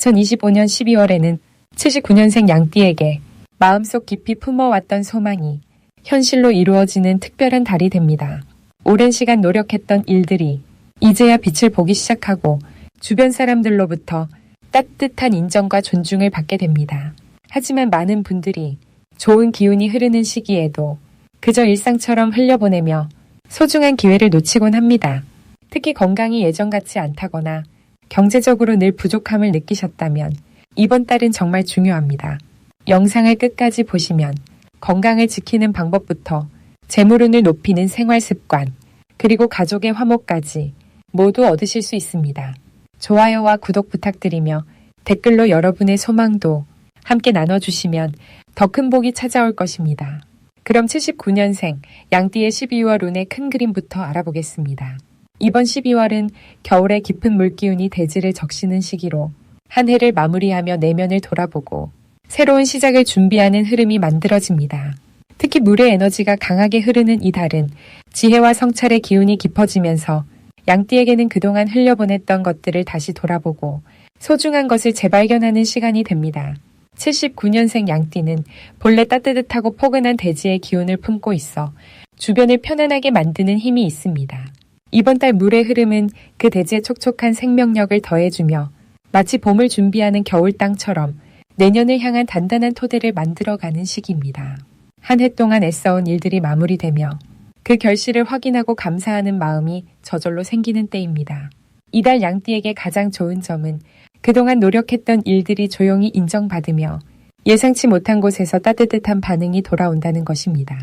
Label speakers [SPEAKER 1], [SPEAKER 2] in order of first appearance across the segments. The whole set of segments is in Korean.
[SPEAKER 1] 2025년 12월에는 79년생 양띠에게 마음속 깊이 품어왔던 소망이 현실로 이루어지는 특별한 달이 됩니다. 오랜 시간 노력했던 일들이 이제야 빛을 보기 시작하고 주변 사람들로부터 따뜻한 인정과 존중을 받게 됩니다. 하지만 많은 분들이 좋은 기운이 흐르는 시기에도 그저 일상처럼 흘려보내며 소중한 기회를 놓치곤 합니다. 특히 건강이 예전 같지 않다거나 경제적으로 늘 부족함을 느끼셨다면 이번 달은 정말 중요합니다. 영상을 끝까지 보시면 건강을 지키는 방법부터 재물운을 높이는 생활 습관, 그리고 가족의 화목까지 모두 얻으실 수 있습니다. 좋아요와 구독 부탁드리며 댓글로 여러분의 소망도 함께 나눠주시면 더 큰 복이 찾아올 것입니다. 그럼 79년생 양띠의 12월 운의 큰 그림부터 알아보겠습니다. 이번 12월은 겨울의 깊은 물기운이 대지를 적시는 시기로 한 해를 마무리하며 내면을 돌아보고 새로운 시작을 준비하는 흐름이 만들어집니다. 특히 물의 에너지가 강하게 흐르는 이 달은 지혜와 성찰의 기운이 깊어지면서 양띠에게는 그동안 흘려보냈던 것들을 다시 돌아보고 소중한 것을 재발견하는 시간이 됩니다. 79년생 양띠는 본래 따뜻하고 포근한 대지의 기운을 품고 있어 주변을 편안하게 만드는 힘이 있습니다. 이번 달 물의 흐름은 그 대지의 촉촉한 생명력을 더해주며 마치 봄을 준비하는 겨울 땅처럼 내년을 향한 단단한 토대를 만들어가는 시기입니다. 한 해 동안 애써온 일들이 마무리되며 그 결실을 확인하고 감사하는 마음이 저절로 생기는 때입니다. 이달 양띠에게 가장 좋은 점은 그동안 노력했던 일들이 조용히 인정받으며 예상치 못한 곳에서 따뜻한 반응이 돌아온다는 것입니다.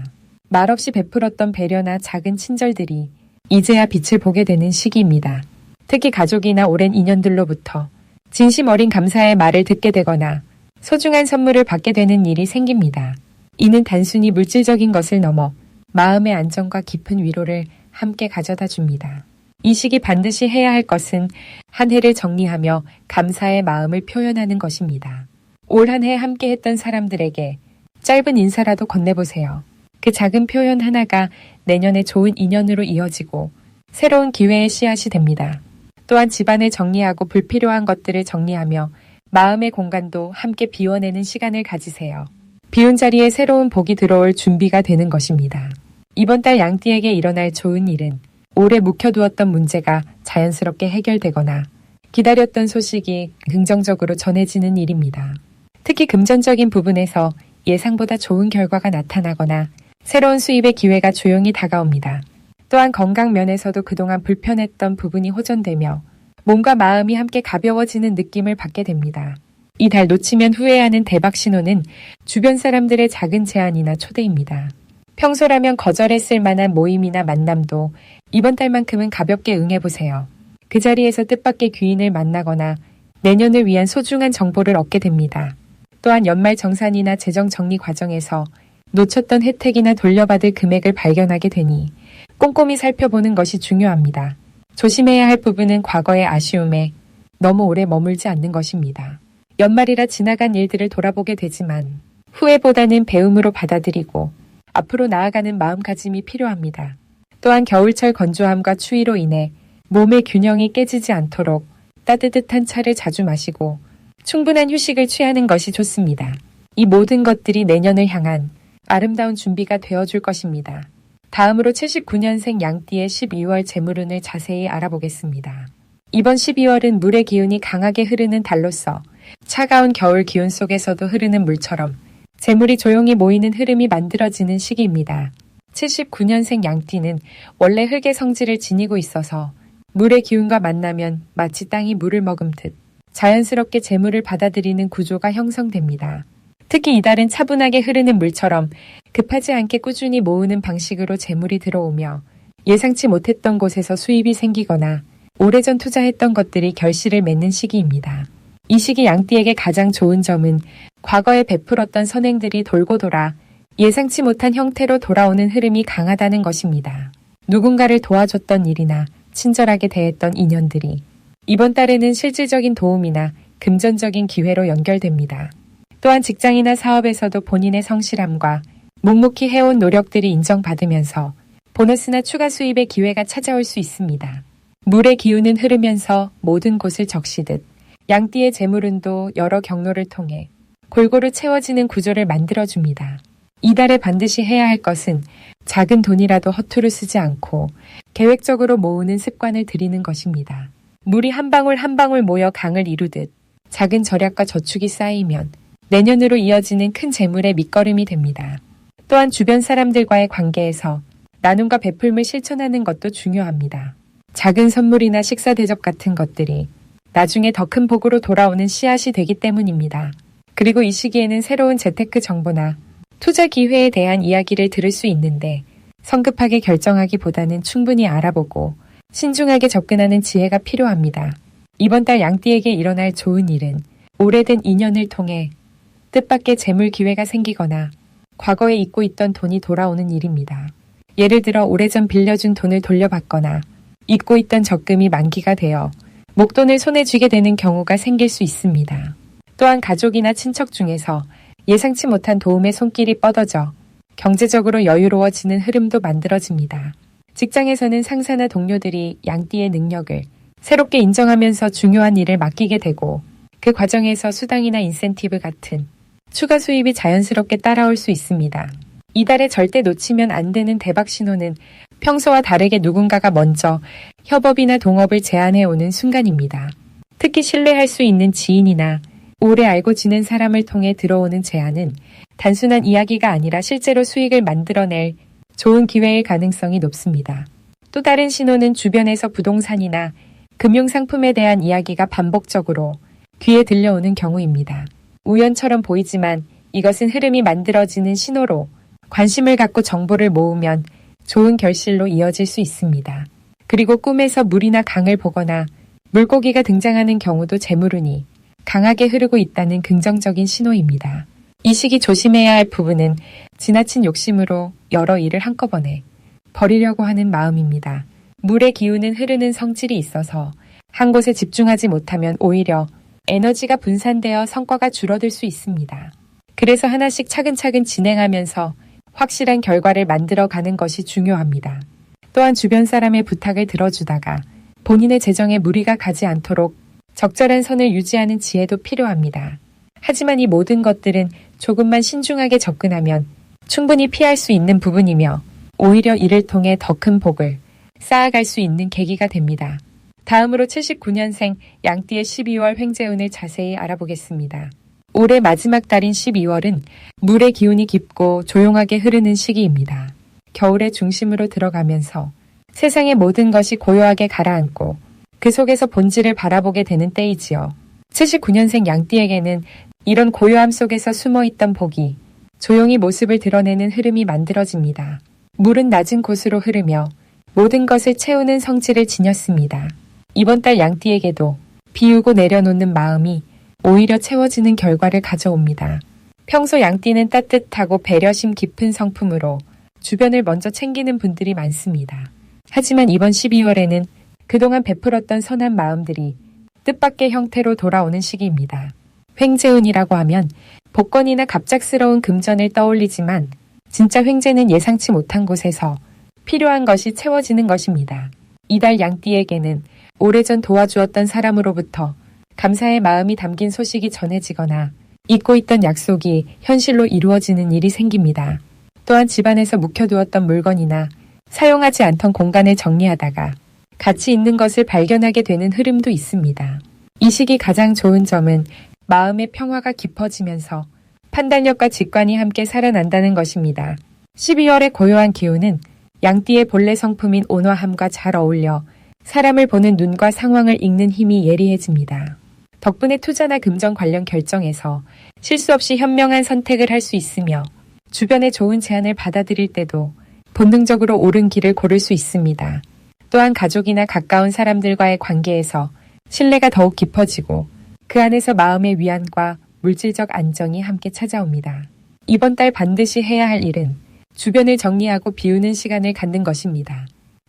[SPEAKER 1] 말없이 베풀었던 배려나 작은 친절들이 이제야 빛을 보게 되는 시기입니다. 특히 가족이나 오랜 인연들로부터 진심 어린 감사의 말을 듣게 되거나 소중한 선물을 받게 되는 일이 생깁니다. 이는 단순히 물질적인 것을 넘어 마음의 안정과 깊은 위로를 함께 가져다 줍니다. 이 시기 반드시 해야 할 것은 한 해를 정리하며 감사의 마음을 표현하는 것입니다. 올 한 해 함께 했던 사람들에게 짧은 인사라도 건네보세요. 그 작은 표현 하나가 내년에 좋은 인연으로 이어지고 새로운 기회의 씨앗이 됩니다. 또한 집안을 정리하고 불필요한 것들을 정리하며 마음의 공간도 함께 비워내는 시간을 가지세요. 비운 자리에 새로운 복이 들어올 준비가 되는 것입니다. 이번 달 양띠에게 일어날 좋은 일은 오래 묵혀두었던 문제가 자연스럽게 해결되거나 기다렸던 소식이 긍정적으로 전해지는 일입니다. 특히 금전적인 부분에서 예상보다 좋은 결과가 나타나거나 새로운 수입의 기회가 조용히 다가옵니다. 또한 건강 면에서도 그동안 불편했던 부분이 호전되며 몸과 마음이 함께 가벼워지는 느낌을 받게 됩니다. 이 달 놓치면 후회하는 대박 신호는 주변 사람들의 작은 제안이나 초대입니다. 평소라면 거절했을 만한 모임이나 만남도 이번 달만큼은 가볍게 응해보세요. 그 자리에서 뜻밖의 귀인을 만나거나 내년을 위한 소중한 정보를 얻게 됩니다. 또한 연말 정산이나 재정 정리 과정에서 놓쳤던 혜택이나 돌려받을 금액을 발견하게 되니 꼼꼼히 살펴보는 것이 중요합니다. 조심해야 할 부분은 과거의 아쉬움에 너무 오래 머물지 않는 것입니다. 연말이라 지나간 일들을 돌아보게 되지만 후회보다는 배움으로 받아들이고 앞으로 나아가는 마음가짐이 필요합니다. 또한 겨울철 건조함과 추위로 인해 몸의 균형이 깨지지 않도록 따뜻한 차를 자주 마시고 충분한 휴식을 취하는 것이 좋습니다. 이 모든 것들이 내년을 향한 아름다운 준비가 되어줄 것입니다. 다음으로 79년생 양띠의 12월 재물운을 자세히 알아보겠습니다. 이번 12월은 물의 기운이 강하게 흐르는 달로서 차가운 겨울 기운 속에서도 흐르는 물처럼 재물이 조용히 모이는 흐름이 만들어지는 시기입니다. 79년생 양띠는 원래 흙의 성질을 지니고 있어서 물의 기운과 만나면 마치 땅이 물을 머금듯 자연스럽게 재물을 받아들이는 구조가 형성됩니다. 특히 이달은 차분하게 흐르는 물처럼 급하지 않게 꾸준히 모으는 방식으로 재물이 들어오며 예상치 못했던 곳에서 수입이 생기거나 오래전 투자했던 것들이 결실을 맺는 시기입니다. 이 시기 양띠에게 가장 좋은 점은 과거에 베풀었던 선행들이 돌고 돌아 예상치 못한 형태로 돌아오는 흐름이 강하다는 것입니다. 누군가를 도와줬던 일이나 친절하게 대했던 인연들이 이번 달에는 실질적인 도움이나 금전적인 기회로 연결됩니다. 또한 직장이나 사업에서도 본인의 성실함과 묵묵히 해온 노력들이 인정받으면서 보너스나 추가 수입의 기회가 찾아올 수 있습니다. 물의 기운은 흐르면서 모든 곳을 적시듯 양띠의 재물운도 여러 경로를 통해 골고루 채워지는 구조를 만들어줍니다. 이달에 반드시 해야 할 것은 작은 돈이라도 허투루 쓰지 않고 계획적으로 모으는 습관을 들이는 것입니다. 물이 한 방울 한 방울 모여 강을 이루듯 작은 절약과 저축이 쌓이면 내년으로 이어지는 큰 재물의 밑거름이 됩니다. 또한 주변 사람들과의 관계에서 나눔과 베풀물 실천하는 것도 중요합니다. 작은 선물이나 식사 대접 같은 것들이 나중에 더 큰 복으로 돌아오는 씨앗이 되기 때문입니다. 그리고 이 시기에는 새로운 재테크 정보나 투자 기회에 대한 이야기를 들을 수 있는데 성급하게 결정하기보다는 충분히 알아보고 신중하게 접근하는 지혜가 필요합니다. 이번 달 양띠에게 일어날 좋은 일은 오래된 인연을 통해 뜻밖의 재물 기회가 생기거나 과거에 잊고 있던 돈이 돌아오는 일입니다. 예를 들어 오래전 빌려준 돈을 돌려받거나 잊고 있던 적금이 만기가 되어 목돈을 손에 쥐게 되는 경우가 생길 수 있습니다. 또한 가족이나 친척 중에서 예상치 못한 도움의 손길이 뻗어져 경제적으로 여유로워지는 흐름도 만들어집니다. 직장에서는 상사나 동료들이 양띠의 능력을 새롭게 인정하면서 중요한 일을 맡기게 되고 그 과정에서 수당이나 인센티브 같은 추가 수입이 자연스럽게 따라올 수 있습니다. 이달에 절대 놓치면 안 되는 대박 신호는 평소와 다르게 누군가가 먼저 협업이나 동업을 제안해 오는 순간입니다. 특히 신뢰할 수 있는 지인이나 오래 알고 지낸 사람을 통해 들어오는 제안은 단순한 이야기가 아니라 실제로 수익을 만들어낼 좋은 기회일 가능성이 높습니다. 또 다른 신호는 주변에서 부동산이나 금융상품에 대한 이야기가 반복적으로 귀에 들려오는 경우입니다. 우연처럼 보이지만 이것은 흐름이 만들어지는 신호로 관심을 갖고 정보를 모으면 좋은 결실로 이어질 수 있습니다. 그리고 꿈에서 물이나 강을 보거나 물고기가 등장하는 경우도 재물운이 강하게 흐르고 있다는 긍정적인 신호입니다. 이 시기 조심해야 할 부분은 지나친 욕심으로 여러 일을 한꺼번에 버리려고 하는 마음입니다. 물의 기운은 흐르는 성질이 있어서 한 곳에 집중하지 못하면 오히려 에너지가 분산되어 성과가 줄어들 수 있습니다. 그래서 하나씩 차근차근 진행하면서 확실한 결과를 만들어 가는 것이 중요합니다. 또한 주변 사람의 부탁을 들어주다가 본인의 재정에 무리가 가지 않도록 적절한 선을 유지하는 지혜도 필요합니다. 하지만 이 모든 것들은 조금만 신중하게 접근하면 충분히 피할 수 있는 부분이며 오히려 이를 통해 더 큰 복을 쌓아갈 수 있는 계기가 됩니다. 다음으로 79년생 양띠의 12월 횡재운을 자세히 알아보겠습니다. 올해 마지막 달인 12월은 물의 기운이 깊고 조용하게 흐르는 시기입니다. 겨울의 중심으로 들어가면서 세상의 모든 것이 고요하게 가라앉고 그 속에서 본질을 바라보게 되는 때이지요. 79년생 양띠에게는 이런 고요함 속에서 숨어 있던 복이 조용히 모습을 드러내는 흐름이 만들어집니다. 물은 낮은 곳으로 흐르며 모든 것을 채우는 성질을 지녔습니다. 이번 달 양띠에게도 비우고 내려놓는 마음이 오히려 채워지는 결과를 가져옵니다. 평소 양띠는 따뜻하고 배려심 깊은 성품으로 주변을 먼저 챙기는 분들이 많습니다. 하지만 이번 12월에는 그동안 베풀었던 선한 마음들이 뜻밖의 형태로 돌아오는 시기입니다. 횡재운이라고 하면 복권이나 갑작스러운 금전을 떠올리지만 진짜 횡재는 예상치 못한 곳에서 필요한 것이 채워지는 것입니다. 이달 양띠에게는 오래전 도와주었던 사람으로부터 감사의 마음이 담긴 소식이 전해지거나 잊고 있던 약속이 현실로 이루어지는 일이 생깁니다. 또한 집안에서 묵혀두었던 물건이나 사용하지 않던 공간을 정리하다가 가치 있는 것을 발견하게 되는 흐름도 있습니다. 이 시기 가장 좋은 점은 마음의 평화가 깊어지면서 판단력과 직관이 함께 살아난다는 것입니다. 12월의 고요한 기운은 양띠의 본래 성품인 온화함과 잘 어울려 사람을 보는 눈과 상황을 읽는 힘이 예리해집니다. 덕분에 투자나 금전 관련 결정에서 실수 없이 현명한 선택을 할 수 있으며 주변의 좋은 제안을 받아들일 때도 본능적으로 옳은 길을 고를 수 있습니다. 또한 가족이나 가까운 사람들과의 관계에서 신뢰가 더욱 깊어지고 그 안에서 마음의 위안과 물질적 안정이 함께 찾아옵니다. 이번 달 반드시 해야 할 일은 주변을 정리하고 비우는 시간을 갖는 것입니다.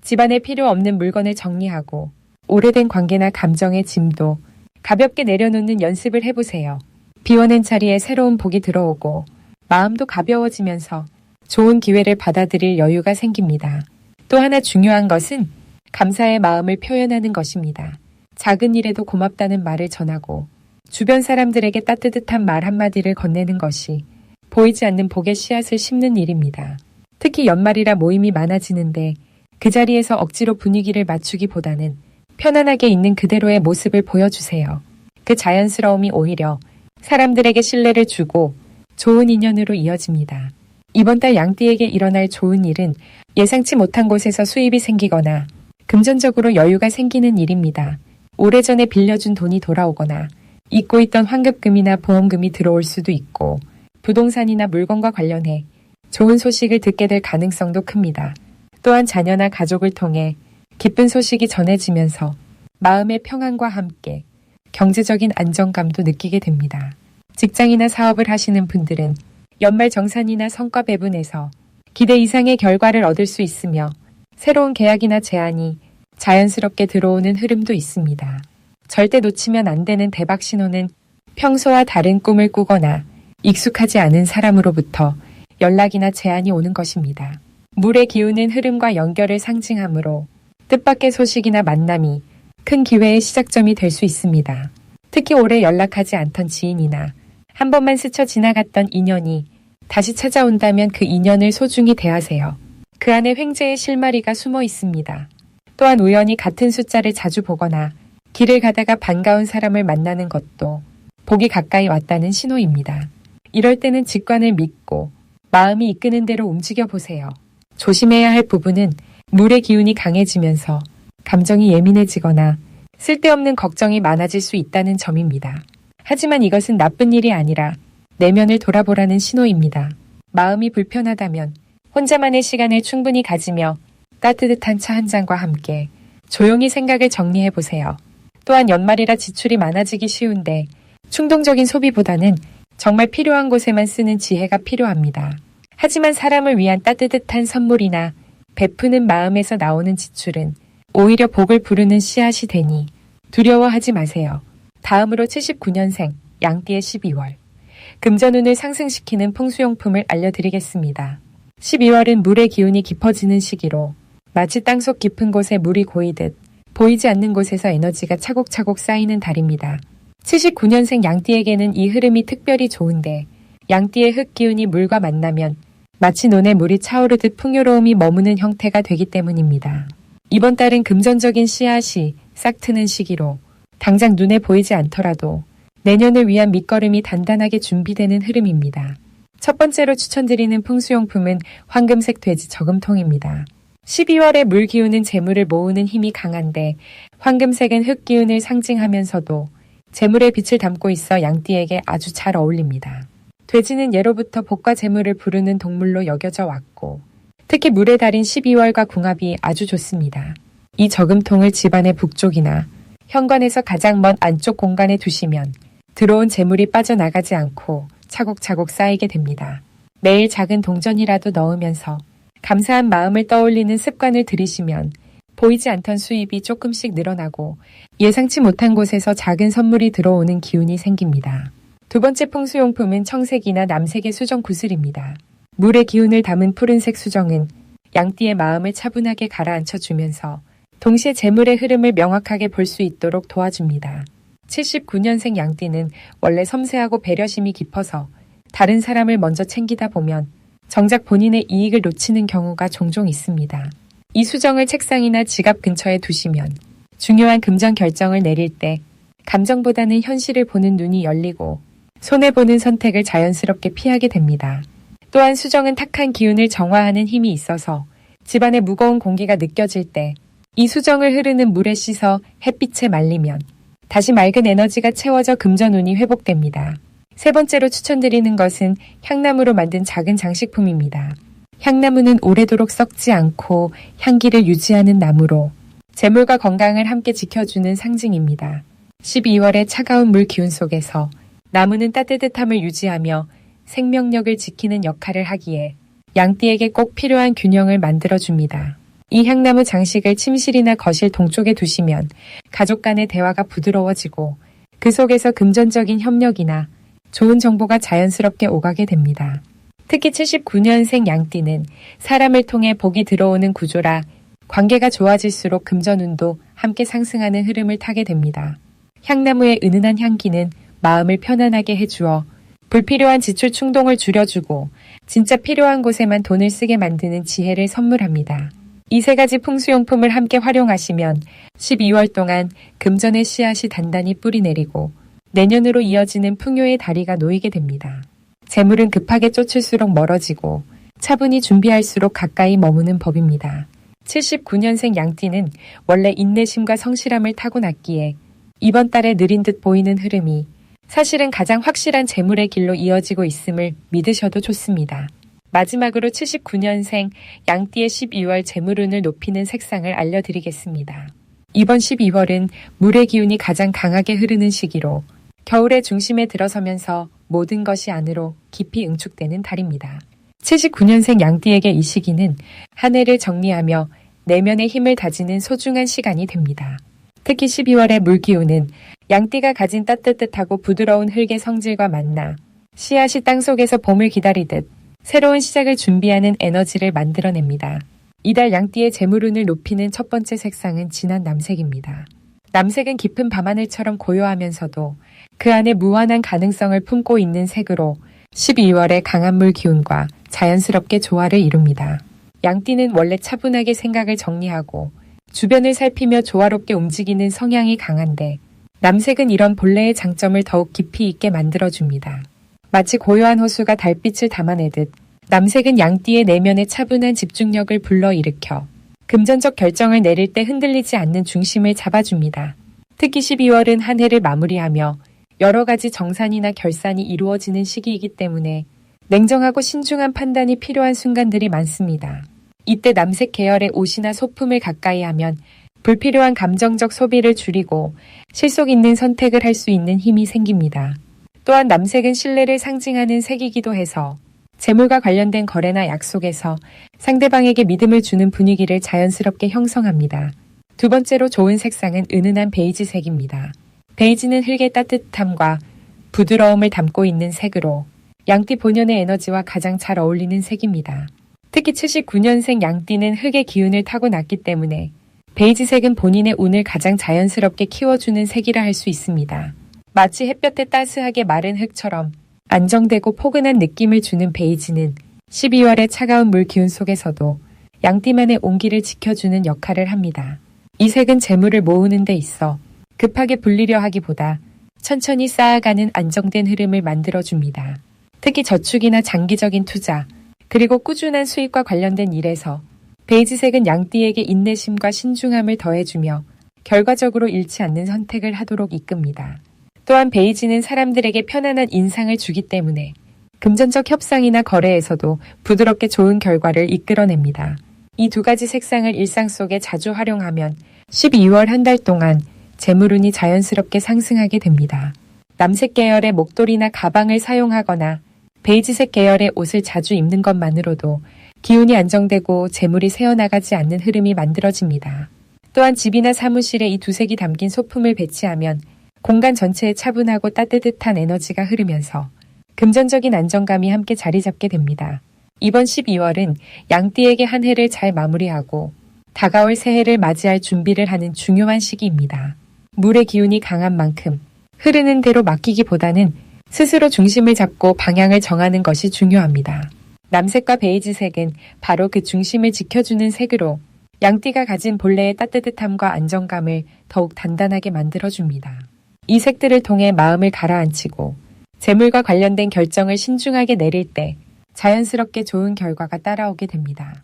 [SPEAKER 1] 집안에 필요 없는 물건을 정리하고 오래된 관계나 감정의 짐도 가볍게 내려놓는 연습을 해보세요. 비워낸 자리에 새로운 복이 들어오고 마음도 가벼워지면서 좋은 기회를 받아들일 여유가 생깁니다. 또 하나 중요한 것은 감사의 마음을 표현하는 것입니다. 작은 일에도 고맙다는 말을 전하고 주변 사람들에게 따뜻한 말 한마디를 건네는 것이 보이지 않는 복의 씨앗을 심는 일입니다. 특히 연말이라 모임이 많아지는데 그 자리에서 억지로 분위기를 맞추기보다는 편안하게 있는 그대로의 모습을 보여주세요. 그 자연스러움이 오히려 사람들에게 신뢰를 주고 좋은 인연으로 이어집니다. 이번 달 양띠에게 일어날 좋은 일은 예상치 못한 곳에서 수입이 생기거나 금전적으로 여유가 생기는 일입니다. 오래전에 빌려준 돈이 돌아오거나 잊고 있던 환급금이나 보험금이 들어올 수도 있고 부동산이나 물건과 관련해 좋은 소식을 듣게 될 가능성도 큽니다. 또한 자녀나 가족을 통해 기쁜 소식이 전해지면서 마음의 평안과 함께 경제적인 안정감도 느끼게 됩니다. 직장이나 사업을 하시는 분들은 연말 정산이나 성과 배분에서 기대 이상의 결과를 얻을 수 있으며 새로운 계약이나 제안이 자연스럽게 들어오는 흐름도 있습니다. 절대 놓치면 안 되는 대박 신호는 평소와 다른 꿈을 꾸거나 익숙하지 않은 사람으로부터 연락이나 제안이 오는 것입니다. 물의 기우는 흐름과 연결을 상징하므로 뜻밖의 소식이나 만남이 큰 기회의 시작점이 될 수 있습니다. 특히 오래 연락하지 않던 지인이나 한 번만 스쳐 지나갔던 인연이 다시 찾아온다면 그 인연을 소중히 대하세요. 그 안에 횡재의 실마리가 숨어 있습니다. 또한 우연히 같은 숫자를 자주 보거나 길을 가다가 반가운 사람을 만나는 것도 복이 가까이 왔다는 신호입니다. 이럴 때는 직관을 믿고 마음이 이끄는 대로 움직여 보세요. 조심해야 할 부분은 물의 기운이 강해지면서 감정이 예민해지거나 쓸데없는 걱정이 많아질 수 있다는 점입니다. 하지만 이것은 나쁜 일이 아니라 내면을 돌아보라는 신호입니다. 마음이 불편하다면 혼자만의 시간을 충분히 가지며 따뜻한 차 한 잔과 함께 조용히 생각을 정리해 보세요. 또한 연말이라 지출이 많아지기 쉬운데 충동적인 소비보다는 정말 필요한 곳에만 쓰는 지혜가 필요합니다. 하지만 사람을 위한 따뜻한 선물이나 베푸는 마음에서 나오는 지출은 오히려 복을 부르는 씨앗이 되니 두려워하지 마세요. 다음으로 79년생 양띠의 12월. 금전운을 상승시키는 풍수용품을 알려드리겠습니다. 12월은 물의 기운이 깊어지는 시기로 마치 땅속 깊은 곳에 물이 고이듯 보이지 않는 곳에서 에너지가 차곡차곡 쌓이는 달입니다. 79년생 양띠에게는 이 흐름이 특별히 좋은데 양띠의 흙 기운이 물과 만나면 마치 논에 물이 차오르듯 풍요로움이 머무는 형태가 되기 때문입니다. 이번 달은 금전적인 씨앗이 싹 트는 시기로 당장 눈에 보이지 않더라도 내년을 위한 밑거름이 단단하게 준비되는 흐름입니다. 첫 번째로 추천드리는 풍수용품은 황금색 돼지 저금통입니다. 12월에 물 기운은 재물을 모으는 힘이 강한데 황금색은 흙 기운을 상징하면서도 재물의 빛을 담고 있어 양띠에게 아주 잘 어울립니다. 돼지는 예로부터 복과 재물을 부르는 동물로 여겨져 왔고 특히 물의 달인 12월과 궁합이 아주 좋습니다. 이 저금통을 집안의 북쪽이나 현관에서 가장 먼 안쪽 공간에 두시면 들어온 재물이 빠져나가지 않고 차곡차곡 쌓이게 됩니다. 매일 작은 동전이라도 넣으면서 감사한 마음을 떠올리는 습관을 들이시면 보이지 않던 수입이 조금씩 늘어나고 예상치 못한 곳에서 작은 선물이 들어오는 기운이 생깁니다. 두 번째 풍수용품은 청색이나 남색의 수정 구슬입니다. 물의 기운을 담은 푸른색 수정은 양띠의 마음을 차분하게 가라앉혀 주면서 동시에 재물의 흐름을 명확하게 볼 수 있도록 도와줍니다. 79년생 양띠는 원래 섬세하고 배려심이 깊어서 다른 사람을 먼저 챙기다 보면 정작 본인의 이익을 놓치는 경우가 종종 있습니다. 이 수정을 책상이나 지갑 근처에 두시면 중요한 금전 결정을 내릴 때 감정보다는 현실을 보는 눈이 열리고 손해보는 선택을 자연스럽게 피하게 됩니다. 또한 수정은 탁한 기운을 정화하는 힘이 있어서 집안의 무거운 공기가 느껴질 때 이 수정을 흐르는 물에 씻어 햇빛에 말리면 다시 맑은 에너지가 채워져 금전운이 회복됩니다. 세 번째로 추천드리는 것은 향나무로 만든 작은 장식품입니다. 향나무는 오래도록 썩지 않고 향기를 유지하는 나무로 재물과 건강을 함께 지켜주는 상징입니다. 12월의 차가운 물 기운 속에서 나무는 따뜻함을 유지하며 생명력을 지키는 역할을 하기에 양띠에게 꼭 필요한 균형을 만들어줍니다. 이 향나무 장식을 침실이나 거실 동쪽에 두시면 가족 간의 대화가 부드러워지고 그 속에서 금전적인 협력이나 좋은 정보가 자연스럽게 오가게 됩니다. 특히 79년생 양띠는 사람을 통해 복이 들어오는 구조라 관계가 좋아질수록 금전운도 함께 상승하는 흐름을 타게 됩니다. 향나무의 은은한 향기는 마음을 편안하게 해주어 불필요한 지출 충동을 줄여주고 진짜 필요한 곳에만 돈을 쓰게 만드는 지혜를 선물합니다. 이 세 가지 풍수용품을 함께 활용하시면 12월 동안 금전의 씨앗이 단단히 뿌리 내리고 내년으로 이어지는 풍요의 다리가 놓이게 됩니다. 재물은 급하게 쫓을수록 멀어지고 차분히 준비할수록 가까이 머무는 법입니다. 79년생 양띠는 원래 인내심과 성실함을 타고났기에 이번 달에 느린 듯 보이는 흐름이 사실은 가장 확실한 재물의 길로 이어지고 있음을 믿으셔도 좋습니다. 마지막으로 79년생 양띠의 12월 재물운을 높이는 색상을 알려드리겠습니다. 이번 12월은 물의 기운이 가장 강하게 흐르는 시기로 겨울의 중심에 들어서면서 모든 것이 안으로 깊이 응축되는 달입니다. 79년생 양띠에게 이 시기는 한 해를 정리하며 내면의 힘을 다지는 소중한 시간이 됩니다. 특히 12월의 물기운은 양띠가 가진 따뜻하고 부드러운 흙의 성질과 만나 씨앗이 땅 속에서 봄을 기다리듯 새로운 시작을 준비하는 에너지를 만들어냅니다. 이달 양띠의 재물운을 높이는 첫 번째 색상은 진한 남색입니다. 남색은 깊은 밤하늘처럼 고요하면서도 그 안에 무한한 가능성을 품고 있는 색으로 12월의 강한 물 기운과 자연스럽게 조화를 이룹니다. 양띠는 원래 차분하게 생각을 정리하고 주변을 살피며 조화롭게 움직이는 성향이 강한데 남색은 이런 본래의 장점을 더욱 깊이 있게 만들어줍니다. 마치 고요한 호수가 달빛을 담아내듯 남색은 양띠의 내면의 차분한 집중력을 불러일으켜 금전적 결정을 내릴 때 흔들리지 않는 중심을 잡아줍니다. 특히 12월은 한 해를 마무리하며 여러 가지 정산이나 결산이 이루어지는 시기이기 때문에 냉정하고 신중한 판단이 필요한 순간들이 많습니다. 이때 남색 계열의 옷이나 소품을 가까이 하면 불필요한 감정적 소비를 줄이고 실속 있는 선택을 할 수 있는 힘이 생깁니다. 또한 남색은 신뢰를 상징하는 색이기도 해서 재물과 관련된 거래나 약속에서 상대방에게 믿음을 주는 분위기를 자연스럽게 형성합니다. 두 번째로 좋은 색상은 은은한 베이지 색입니다. 베이지는 흙의 따뜻함과 부드러움을 담고 있는 색으로 양띠 본연의 에너지와 가장 잘 어울리는 색입니다. 특히 79년생 양띠는 흙의 기운을 타고났기 때문에 베이지색은 본인의 운을 가장 자연스럽게 키워주는 색이라 할 수 있습니다. 마치 햇볕에 따스하게 마른 흙처럼 안정되고 포근한 느낌을 주는 베이지는 12월의 차가운 물 기운 속에서도 양띠만의 온기를 지켜주는 역할을 합니다. 이 색은 재물을 모으는 데 있어 급하게 불리려 하기보다 천천히 쌓아가는 안정된 흐름을 만들어줍니다. 특히 저축이나 장기적인 투자, 그리고 꾸준한 수익과 관련된 일에서 베이지색은 양띠에게 인내심과 신중함을 더해주며 결과적으로 잃지 않는 선택을 하도록 이끕니다. 또한 베이지는 사람들에게 편안한 인상을 주기 때문에 금전적 협상이나 거래에서도 부드럽게 좋은 결과를 이끌어냅니다. 이 두 가지 색상을 일상 속에 자주 활용하면 12월 한 달 동안 재물운이 자연스럽게 상승하게 됩니다. 남색 계열의 목도리나 가방을 사용하거나 베이지색 계열의 옷을 자주 입는 것만으로도 기운이 안정되고 재물이 새어나가지 않는 흐름이 만들어집니다. 또한 집이나 사무실에 이 두 색이 담긴 소품을 배치하면 공간 전체에 차분하고 따뜻한 에너지가 흐르면서 금전적인 안정감이 함께 자리 잡게 됩니다. 이번 12월은 양띠에게 한 해를 잘 마무리하고 다가올 새해를 맞이할 준비를 하는 중요한 시기입니다. 물의 기운이 강한 만큼 흐르는 대로 맡기기보다는 스스로 중심을 잡고 방향을 정하는 것이 중요합니다. 남색과 베이지색은 바로 그 중심을 지켜주는 색으로 양띠가 가진 본래의 따뜻함과 안정감을 더욱 단단하게 만들어줍니다. 이 색들을 통해 마음을 가라앉히고 재물과 관련된 결정을 신중하게 내릴 때 자연스럽게 좋은 결과가 따라오게 됩니다.